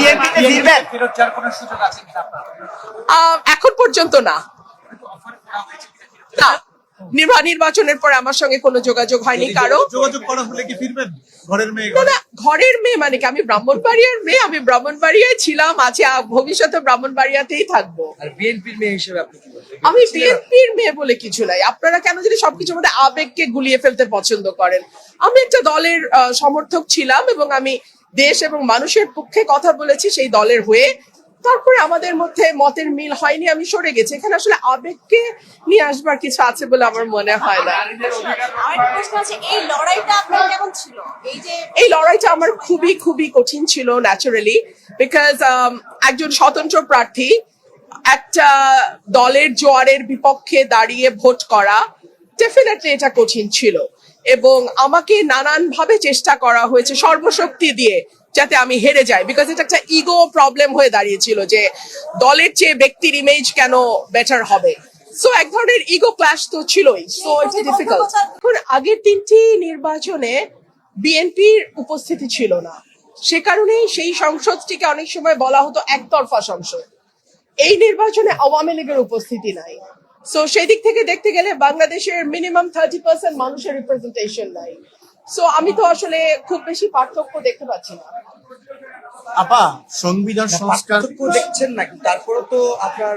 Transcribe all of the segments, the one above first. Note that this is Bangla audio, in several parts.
বিএনপিতে এখন পর্যন্ত না। না নির্বাচনের পর আমার সঙ্গে কোনো যোগাযোগ হয়নি কারও। যোগাযোগ করা হলে কি ফিরবেন? ঘরের মেয়ে না না ঘরের মেয়ে মানে কি? আমি ব্রাহ্মণবাড়িয়ার মেয়ে আমি ব্রাহ্মণবাড়িয়ায় ছিলাম আছি ভবিষ্যতে ব্রাহ্মণবাড়িয়াতেই থাকব। আর বিএনপির মেয়ে হিসেবে আপনি আমি বিএনপির মেয়ে বলে কিছু নাই। আপনারা কেন যদি সবকিছু মধ্যে আবেগকে গুলিয়ে ফেলতে পছন্দ করেন। আমি একটা দলের আহ, সমর্থক ছিলাম এবং আমি দেশ এবং মানুষের পক্ষে কথা বলেছি সেই দলের হয়ে। তারপরে আমাদের মধ্যে মতের মিল হয়নি আমি সরে গেছি। এখানে আসলে আবেগকে নিয়ে আসবার কিছু আছে বলে আমার মনে হয় না। এই লড়াইটা আপনার কেমন এই এই লড়াইটা আমার খুবই খুবই কঠিন ছিল ন্যাচারালি বিকজ একজন স্বতন্ত্র প্রার্থী একটা দলের জোয়ারের বিপক্ষে দাঁড়িয়ে ভোট করা ডেফিনেটলি এটা কঠিন ছিল। এবং আমাকে নানান ভাবে চেষ্টা করা হয়েছে সর্বশক্তি দিয়ে যাতে আমি হেরে যাই। বিকজ এটা একটা ইগো প্রবলেম হয়ে দাঁড়িয়েছিল যে দলের চেয়ে ব্যক্তির ইমেজ কেন বেটার হবে। সো এক ধরনের ইগো ক্লাশ তো ছিলই। সো ইটস ডিফিকাল্ট এখন আগের তিনটি নির্বাচনে বিএনপির উপস্থিতি ছিল না। সে কারণেই সেই সংসদটিকে অনেক সময় বলা হতো একতরফা সংসদ। এই নির্বাচনে আওয়ামী লীগের উপস্থিতি নাই। সো সেই দিক থেকে দেখতে গেলে বাংলাদেশের মিনিমাম থার্টি পার্সেন্ট মানুষের রিপ্রেজেন্টেশন নাই। সো আমি তো আসলে খুব বেশি পার্থক্য দেখতে পাচ্ছি না। আপা সংবিধান সংস্কার দেখছেন নাকি তারপরে তো আপনার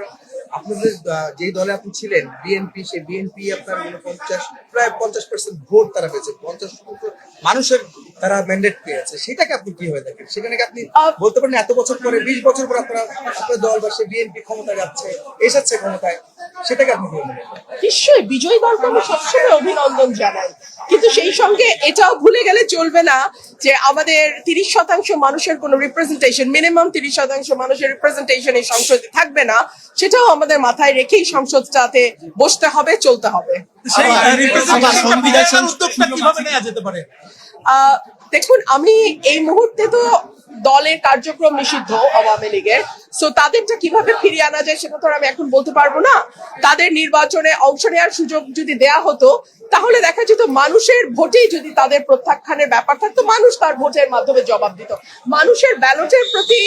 আপনাদের যেই দলে আপনি ছিলেন বিএনপি সে বিএনপি আপনার মানে পঞ্চাশ প্রায় পঞ্চাশ পার্সেন্ট ভোট তারা পেয়েছে। পঞ্চাশ মানুষের তারা ম্যান্ডেট পেয়েছে। সেটাকে আপনি কি হয়ে দেখেন? সেখানে কি আপনি আহ, বলতে পারেন এত বছর পরে বিশ বছর পরে আপনারা আপনার দল বা সে বিএনপি ক্ষমতায় যাচ্ছে এসেছে ক্ষমতায়? সেটাকে আপনি নিশ্চয়ই বিজয়ী দলকে আমি সবসময় অভিনন্দন জানাই। কিন্তু সেই সঙ্গে এটাও ভুলে গেলে চলবে না যে আমাদের তিরিশ শতাংশ মানুষের কোনো রিপ্রেজেন্টেশন মিনিমাম তিরিশ শতাংশ মানুষের রিপ্রেজেন্টেশন এই সংসদে থাকবে না সেটাও আমাদের মাথায় রেখেই সংসদটাতে বসতে হবে চলতে হবে। দেখুন আমি এই মুহূর্তে তো দলের কার্যক্রম নিষিদ্ধ আওয়ামী লীগের। সো তাদেরটা কীভাবে ফিরিয়ে আনা যায় সেটা তো আমি এখন বলতে পারব না। তাদের নির্বাচনে অংশ নেওয়ার সুযোগ যদি দেয়া হতো, তাহলে দেখা যেত মানুষের ভোটেই যদি তাদের প্রত্যাখ্যানের ব্যাপার থাকতো, মানুষ তার ভোটের মাধ্যমে জবাব দিত। মানুষের ব্যালটের প্রতি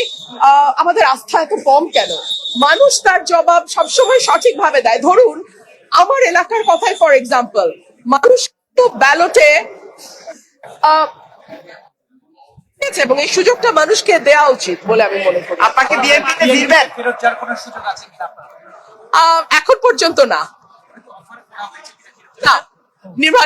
আমাদের আস্থা এত কম কেন? মানুষ তার জবাব সবসময় সঠিকভাবে দেয়। ধরুন, আমার এলাকার কথাই ফর এক্সাম্পল মানুষ তো ব্যালটে দিয়েছে এবং এই সুযোগটা মানুষকে দেওয়া উচিত বলে আমি মনে করি। আপনাকে বিএনপিতে আছে আহ, এখন পর্যন্ত না। না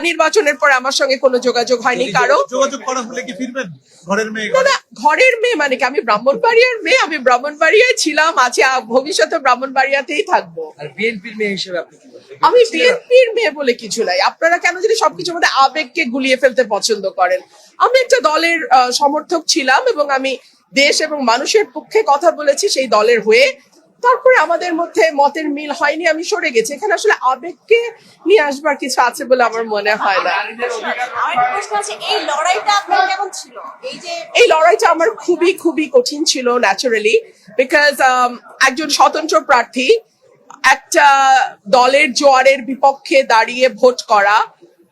নির্বাচনের পর আমার সঙ্গে কোনো যোগাযোগ হয়নি কারও। যোগাযোগ করা হলে কি ফিরবেন? ঘরের মেয়ে না ঘরের মেয়ে মানে কি? আমি ব্রাহ্মণবাড়িয়ার মেয়ে আমি ব্রাহ্মণবাড়িয়ায় ছিলাম আছি ভবিষ্যতে ব্রাহ্মণবাড়িয়াতেই থাকব। আর বিএনপির মেয়ে হিসেবে আপনি আমি বিএনপির মেয়ে বলে কিছু নাই। আপনারা কেন যদি সবকিছু মধ্যে আবেগকে গুলিয়ে ফেলতে পছন্দ করেন। আমি একটা দলের আহ, সমর্থক ছিলাম এবং আমি দেশ এবং মানুষের পক্ষে কথা বলেছি সেই দলের হয়ে। তারপরে আমাদের মধ্যে মতের মিল হয়নি আমি সরে গেছি। এখানে আসলে আবেগকে নিয়ে আসবার কিছু আছে বলে আমার মনে হয় না। আরেকটা প্রশ্ন আছে এই লড়াইটা আপনার কেমন এই এই লড়াইটা আমার খুবই খুবই কঠিন ছিল ন্যাচারালি বিকজ একজন স্বতন্ত্র প্রার্থী। একটা দলের জোয়ারের বিপক্ষে দাঁড়িয়ে ভোট করা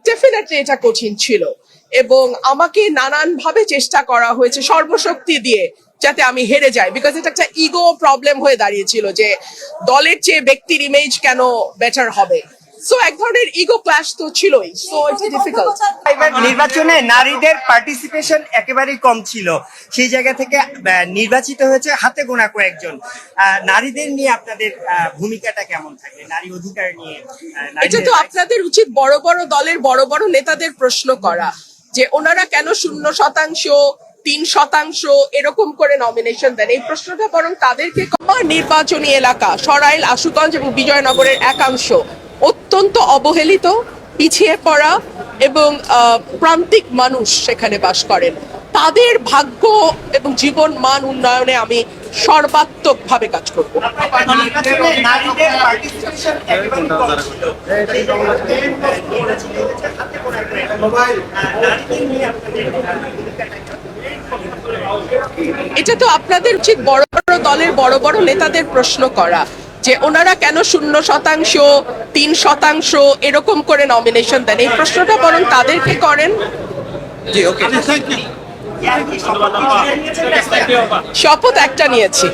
ডেফিনেটলি এটা কঠিন ছিল। এবং আমাকে নানান ভাবে চেষ্টা করা হয়েছে সর্বশক্তি দিয়ে যাতে আমি হেরে যাই। বিকজ এটা একটা ইগো প্রবলেম হয়ে দাঁড়িয়েছিল যে দলের চেয়ে ব্যক্তির ইমেজ কেন বেটার হবে। সো এক ধরনের ইগো ক্লাশ তো ছিলই সো ইটস ডিফিকাল্ট এবার নির্বাচনে নারীদের পার্টিসিপেশন একেবারেই কম ছিল। সেই জায়গা থেকে নির্বাচিত হয়েছে হাতে গোনা কয়েকজন। নারীদের নিয়ে আপনাদের ভূমিকাটা কেমন থাকে নারী অধিকার নিয়ে এটা তো আপনাদের উচিত বড় বড় দলের বড় বড় নেতাদের প্রশ্ন করা যে ওনারা কেন শূন্য শতাংশ তিন শতাংশ এরকম করে নমিনেশন দেন? এই প্রশ্নটা বরং তাদেরকে নির্বাচনী এলাকা সরাইল আশুগঞ্জ এবং বিজয়নগরের একাংশ অত্যন্ত অবহেলিত, পিছিয়ে পড়া এবং প্রান্তিক মানুষ সেখানে বাস করেন তাদের ভাগ্য এবং জীবন মান উন্নয়নে আমি সর্বাত্মক ভাবে কাজ করব? এটা তো আপনাদের উচিত বড় বড় দলের, বড় বড় নেতাদের প্রশ্ন করা যে ওনারা কেন শূন্য শতাংশ তিন শতাংশ এরকম করে নমিনেশন দেন? এই প্রশ্নটা বরং তাদেরকে করেন। আচ্ছা, শপথ একটা নিয়েছি।